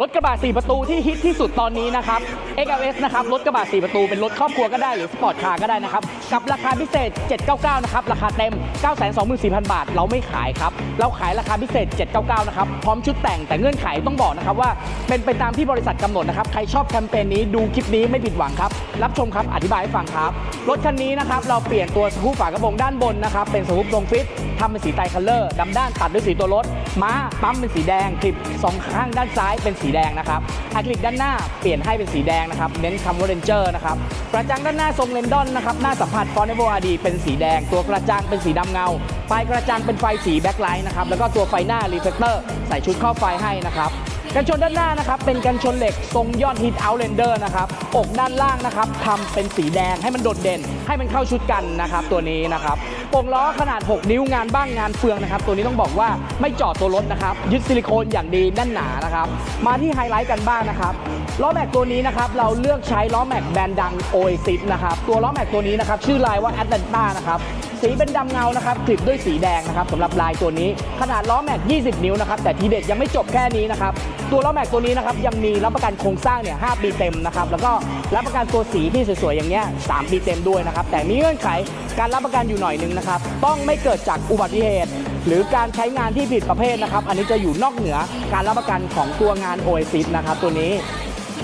รถกระบะ4ประตูที่ฮิตที่สุดตอนนี้นะครับ XLS นะครับรถกระบะ4ประตูเป็นรถครอบครัวก็ได้หรือสปอร์ตคาร์ก็ได้นะครับกับราคาพิเศษ 799 นะครับ ราคาเต็ม 924,000 บาท เราไม่ขายครับ เราขายราคาพิเศษ 799 นะครับ พร้อมชุดแต่งแต่เงื่อนไขต้องบอกนะครับว่า เป็นไปตามที่บริษัทกำหนดนะครับ ใครชอบแคมเปญนี้ดูคลิปนี้ไม่ผิดหวังครับ รับชมครับ อธิบายให้ฟังครับ รถคันนี้นะครับเราเปลี่ยนตัวสกูปฝากระโปรงด้านบนนะครับเป็นสกู๊ปทรงฟิตทำเป็นสีไตคัลเลอร์ดำด้านตัดด้วยสีตัวรถม้าปั๊มเป็นสีแดงคลิปสองข้างด้านซ้ายเป็นสีแดงนะครับอะคริลิกด้านหน้าเปลี่ยนให้เป็นสีแดงนะครับ เน้นคำว่าเรนเจอร์นะครับ กระจังด้านหน้าทรงเลนดอนนะครับ หน้าสัมผัสฟอนต์โวอาดีเป็นสีแดง ตัวกระจังเป็นสีดำเงา ปลายกระจังเป็นไฟสีแบ็คไลท์นะครับ แล้วก็ตัวไฟหน้ารีเฟลเตอร์ใส่ชุดครอบไฟให้นะครับ กันชนด้านหน้านะครับเป็นกันชนเหล็กทรงยอดฮิตเอาท์เลนเดอร์นะครับอกด้านล่างนะครับทำเป็นสีแดงให้มันโดดเด่น ให้มันเข้าชุดกันนะครับตัวนี้นะครับป่งล้อขนาด 6 นิ้วงานบ้างงานเฟืองนะครับตัวนี้ต้องบอกว่าไม่เจาะตัวรถนะครับยึดซิลิโคนอย่างดีแน่นหนานะครับมาที่ไฮไลท์กันบ้างนะครับล้อแม็กตัวนี้นะครับเราเลือกใช้ล้อแม็กแบรนด์ดัง Oasis นะครับตัวล้อแม็กตัวนี้นะครับชื่อลายว่า Atlanta นะครับ สีเป็นดำเงานะครับคลิปด้วยสีแดงนะครับสำหรับลายตัวนี้ ขนาดล้อแม็ก 20 นิ้วนะครับแต่ทีเด็ดยังไม่จบแค่นี้นะครับตัวล้อแม็กตัวนี้นะครับยังมีรับประกันโครงสร้างเนี่ย5ปีเต็มนะครับแล้วก็รับประกันตัวสีที่สวยๆอย่างเงี้ย3ปีเต็มด้วยนะครับแต่มีเงื่อนไขการรับประกันอยู่หน่อยนึงนะครับต้องไม่เกิดจากอุบัติเหตุหรือการใช้งานที่ผิดประเภทนะครับ อันนี้จะอยู่นอกเหนือการรับประกันของตัวงาน Oasis นะครับตัวนี้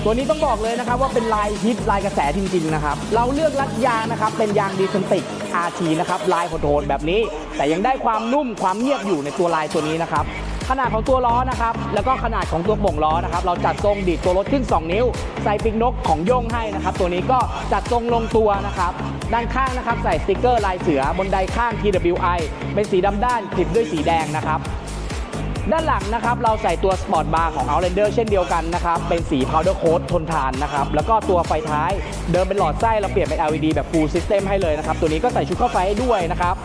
ตัวนี้ต้องบอกเลยนะครับว่าเป็นลายฮิตลายกระแสจริงๆนะครับ เราเลือกรัดยางนะครับเป็นยางดีเซนติก RT นะครับลายโหดๆแบบนี้ แต่ยังได้ความนุ่มความเงียบอยู่ในตัวลายตัวนี้นะครับขนาดของตัวล้อนะครับ แล้วก็ขนาดของตัวโป่งล้อนะครับ เราจัดทรงดีดตัวรถขึ้น 2 นิ้ว ใส่ปีกนกของโย่งให้นะครับ ตัวนี้ก็จัดทรงลงตัวนะครับ ด้านข้างนะครับ ใส่สติกเกอร์ลายเสือบนไดข้าง TWI เป็นสีดำด้านคลิปด้วยสีแดงนะครับ ด้านหลังนะครับเราใส่ตัวสปอร์ตบาร์ของ Outlander เช่นเดียวกันนะครับ เป็นสี powder coat ทนทานนะครับ แล้วก็ตัวไฟท้ายเดิมเป็นหลอดไส้เราเปลี่ยนเป็น LED แบบ full system ให้เลยนะครับ ตัวนี้ก็ใส่ชุดเข้าไฟให้ด้วยนะครับ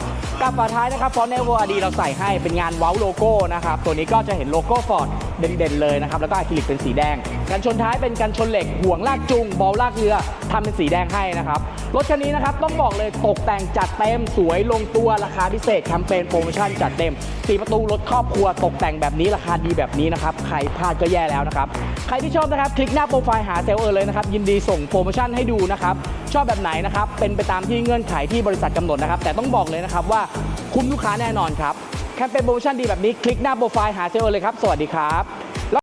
กับฝาท้ายนะครับฟอนต์เนวอดีเราใส่ให้เป็นงานเว้าโลโก้นะครับ ตัวนี้ก็จะเห็นโลโก้ฟอร์ด เด่นๆเลยนะครับแล้วก็อะคริลิกเป็นสีแดง กันชนท้ายเป็นกันชนเหล็กห่วงลากจูงบอลลากเรือทำเป็นสีแดงให้นะครับรถคันนี้นะครับต้องบอกเลยตกแต่งจัดเต็มสวยลงตัวราคาพิเศษแคมเปญโปรโมชั่นจัดเต็มสีประตูรถครอบครัวตกแต่งแบบนี้ราคาดีแบบนี้นะครับใครพลาดก็แย่แล้วนะครับใครที่ชอบนะครับคลิกหน้าโปรไฟล์หาเซลล์เออเลยนะครับยินดีส่งโปรโมชั่นให้ดูนะครับชอบแบบไหนนะครับเป็นไปตามที่เงื่อนไขที่บริษัทกำหนดนะครับแต่ต้องบอกเลยนะครับว่าคุ้มลูกค้าแน่นอนครับ แคมเปญโปรโมชั่นดีแบบนี้ คลิกหน้าโปรไฟล์หาเซลล์เออเลยครับ สวัสดีครับ